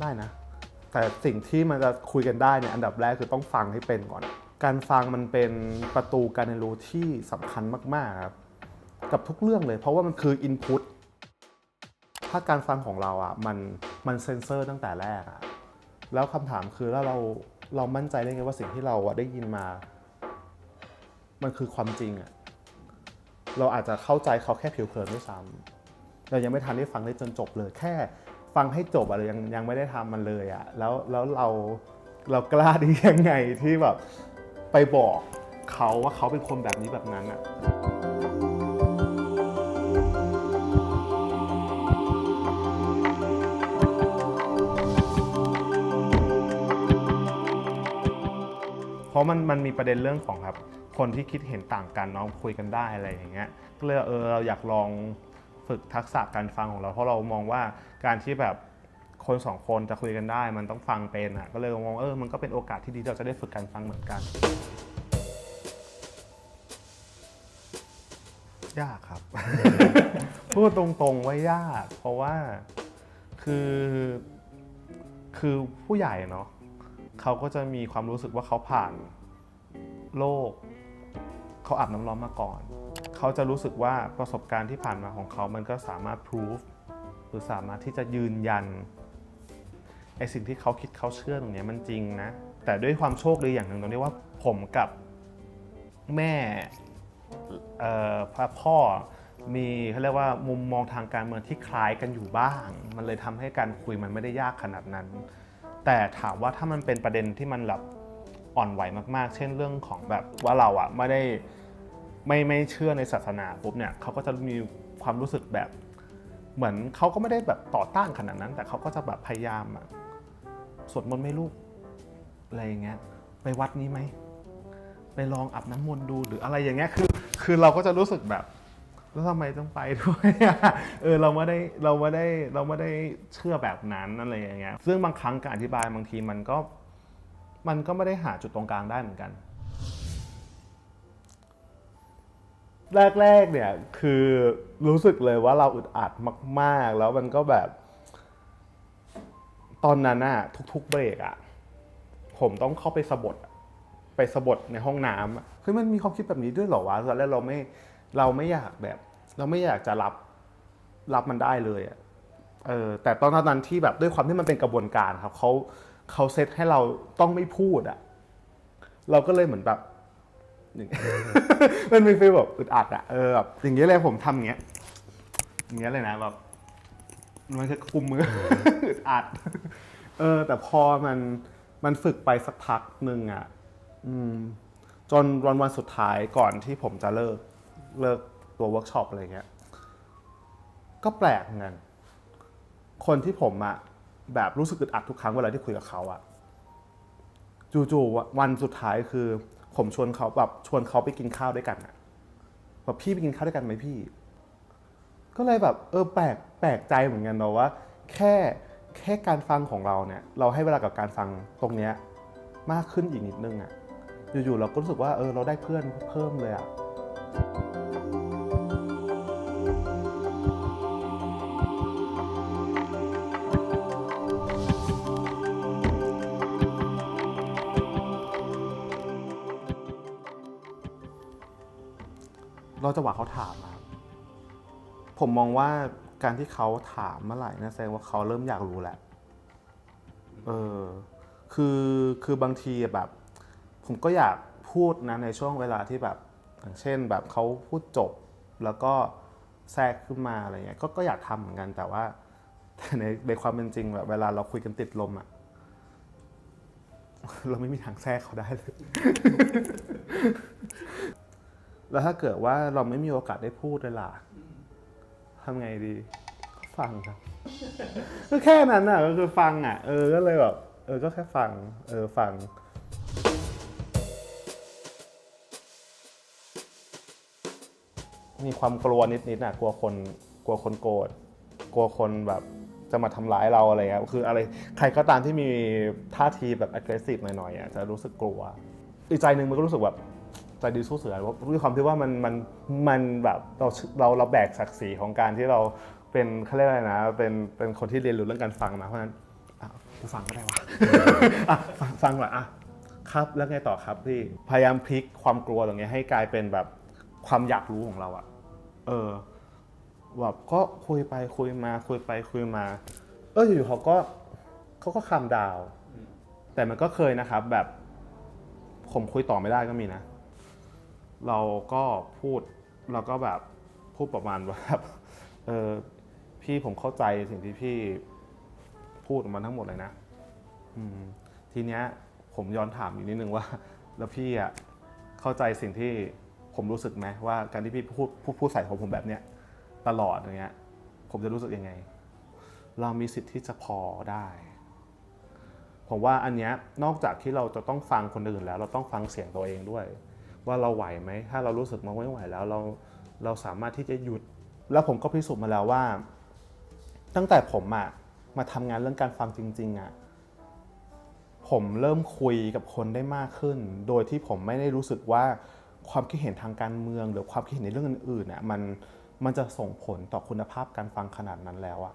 ได้นะ แต่สิ่งที่มันจะคุยกันได้เนี่ยอันดับแรกคือต้องฟังให้เป็นก่อน การฟังมันเป็นประตูการเรียนรู้ที่สำคัญมากๆครับกับทุกเรื่องเลย เพราะว่ามันคืออินพุตถ้าการฟังของเราอะมันมันเซนเซอร์ตั้งแต่แรกอะแล้วคำถามคือแล้วเราเรามั่นใจได้ไงว่าสิ่งที่เราอะได้ยินมา มันคือความจริงอะเราอาจจะเข้าใจเขาแค่ผิวเผินด้วยซ้ำเรายังไม่ทันได้ฟังได้จนจบเลยแค่ ฟังให้จบอะไรยังยังไม่ได้ทำมันเลยอะแล้วแล้วเราเรากล้าดียังไงที่แบบไปบอกเขาว่าเขาเป็นคนแบบนี้แบบนั้นอะเพราะมันมันมีประเด็นเรื่องของครับ คนที่คิดเห็นต่างกันน้องคุยกันได้อะไรอย่างเงี้ยก็เลยเออเราอยากลอง ฝึกทักษะการฟังของเรา เพราะเรามองว่าการที่แบบคนสองคนจะคุยกันได้ มันต้องฟังเป็นอะก็เลยมองเออมันก็เป็นโอกาสที่ดีที่เราจะได้ฝึกการฟังเหมือนกัน ยากครับ พูดตรงๆว่ายาก เพราะว่าคือคือผู้ใหญ่เนาะเขาก็จะมีความรู้สึกว่าเขาผ่านโลก เขาอาบน้ำร้อนมาก่อน เขาจะรู้สึกว่าประสบการณ์ที่ผ่านมาของเขามันก็สามารถ proof หรือสามารถที่จะยืนยันไอสิ่งที่เขาคิดเขาเชื่อตรงนี้มันจริงนะ แต่ด้วยความโชคดีอย่างหนึ่งตรงที่ว่าผมกับแม่พ่อมีเขาเรียกว่ามุมมองทางการเมืองที่คล้ายกันอยู่บ้าง มันเลยทำให้การคุยมันไม่ได้ยากขนาดนั้น แต่ถามว่าถ้ามันเป็นประเด็นที่มันแบบอ่อนไหวมากๆ เช่นเรื่องของแบบว่าเราอะไม่ได้ ไม่ไม่เชื่อในศาสนาปุ๊บเนี่ยเขาก็จะมีความรู้สึกแบบ เหมือนเขาก็ไม่ได้แบบต่อต้านขนาดนั้น แต่เขาก็จะแบบพยายามอะสวดมนต์ไหม่ลูกอะไรอย่างเงี้ยไปวัดนี้ไหมไปลองอาบน้ำมนต์ดูหรืออะไรอย่างเงี้ยคือคือเราก็จะรู้สึกแบบแล้วทำไมต้องไปด้วย เออเราไม่ได้เราไม่ได้เราไม่ได้เชื่อแบบนั้นอะไรอย่างเงี้ย ซึ่งบางครั้งการอธิบายบางทีมันก็มันก็ไม่ได้หาจุดตรงกลางได้เหมือนกัน แรกๆเนี่ยคือรู้สึกเลยว่าเราอึดอัดมาก ๆ แล้วมันก็แบบ ตอนนั้นอะทุก ๆ เบรกอะผมต้องเข้าไปสะบดไปสะบดในห้องน้ำอะเฮ้ยมันมีความคิดแบบนี้ด้วยเหรอวะตอนแรกเราไม่เราไม่อยากแบบ เราไม่อยากจะรับรับมันได้เลยอะเออแต่ตอนนั้นที่แบบด้วยความที่มันเป็นกระบวนการครับเขาเขาเซตให้เราต้องไม่พูดอะเราก็เลยเหมือนแบบ อย่างมันมีฟีลแบบอึดอัดอะเออแบบอย่างเงี้ยเลยผมทำอย่างเงี้ยอย่างเงี้ยเลยนะแบบมันจะคุมมืออึดอัด เออ แต่พอมันมันฝึกไปสักพักหนึ่งอะอืม จนวันวันสุดท้ายก่อนที่ผมจะเลิกเลิกตัวเวิร์กช็อปอะไรเงี้ย ก็แปลกเหมือนกันคนที่ผมอะแบบรู้สึกอึดอัดทุกครั้งเวลาที่คุยกับเขาอะจู่ๆวันสุดท้ายคือ ผมชวนเขาแบบชวนเขาไปกินข้าวด้วยกันอะแบบพี่ไปกินข้าวด้วยกันไหมพี่ ก็เลยแบบเออแปลกแปลกใจเหมือนกันเนาะว่า แค่แค่การฟังของเราเนี่ย เราให้เวลากับการฟังตรงเนี้ยมากขึ้นอีกนิดนึงอะอยู่ๆเราก็รู้สึกว่าเออเราได้เพื่อนเพิ่มเลยอะ เราจะหวะเขาถามครับ ผมมองว่าการที่เขาถามเมื่อไหร่นะแสดงว่าเขาเริ่มอยากรู้แหล้วเออ คือคือบางทีแบบ ผมก็อยากพูดนะในช่วงเวลาที่แบบ อย่างเช่นแบบเขาพูดจบแล้วก็แทรกขึ้นมาอะไรเงี้ยก็ก็อยากทำเหมือนกันแต่ว่าแต่ในในความเป็นจริงแบบเวลาเราคุยกันติดลมอะเราไม่มีทางแทรกเขาได้เลย แล้วถ้าเกิดว่าเราไม่มีโอกาสได้พูดเลยล่ะทำไงดีก็ฟังครับก็แค่นั้นอะก็คือฟังอะ เออก็เลยแบบเออก็แค่ฟัง เออฟังมีความกลัวนิดๆน่ะกลัวคนกลัวคนโกรธกลัวคนแบบจะมาทำร้ายเราอะไรเงี้ยคืออะไรใครก็ตามที่มีท่าทีแบบ aggressive หน่อยๆอะจะรู้สึกกลัวอีกใจหนึ่งมันก็รู้สึกแบบ ใจดีสู้เสือเพราะด้วยความที่ว่ามันมันมันแบบเราเราเราแบกศักดิ์ศรีของการที่เราเป็นเขาเรียกอะไรนะเป็นเป็นคนที่เรียนรู้เรื่องการฟังนะเพราะฉะนั้นอะกูฟังก็ได้วะอะฟังฟังหน่อยอะครับแล้วไงต่อครับพี่พยายามพลิกความกลัวตรงเนี้ยให้กลายเป็นแบบความอยากรู้ของเราอะเออแบบก็คุยไปคุยมาคุยไปคุยมา เอออยู่ๆเขาก็เขาก็คำดาว แต่มันก็เคยนะครับ แบบผมคุยต่อไม่ได้ก็มีนะ เราก็พูดเราก็แบบพูดประมาณว่าแบบเออพี่ผมเข้าใจสิ่งที่พี่พูดออกมาทั้งหมดเลยนะทีเนี้ยผมย้อนถามอีกนิดนึงว่า แล้วพี่อะเข้าใจสิ่งที่ผมรู้สึกไหมว่าการที่พี่พูดพูดพูดใส่ของผมแบบเนี้ยตลอดอย่างเงี้ย ผมจะรู้สึกยังไง เรามีสิทธิ์ที่จะพอได้ผมว่าอันเนี้ยนอกจากที่เราจะต้องฟังคนอื่นแล้ว เราต้องฟังเสียงตัวเองด้วย ว่าเราไหวไหม ถ้าเรารู้สึกมันไม่ไหวแล้วเราเราสามารถที่จะหยุด แล้วผมก็พิสูจน์มาแล้วว่า ตั้งแต่ผมอะมาทำงานเรื่องการฟังจริง ๆอะผมเริ่มคุยกับคนได้มากขึ้น โดยที่ผมไม่ได้รู้สึกว่าความคิดเห็นทางการเมือง หรือความคิดเห็นในเรื่องอื่นๆอะมันมันจะส่งผลต่อคุณภาพการฟังขนาดนั้นแล้วอะ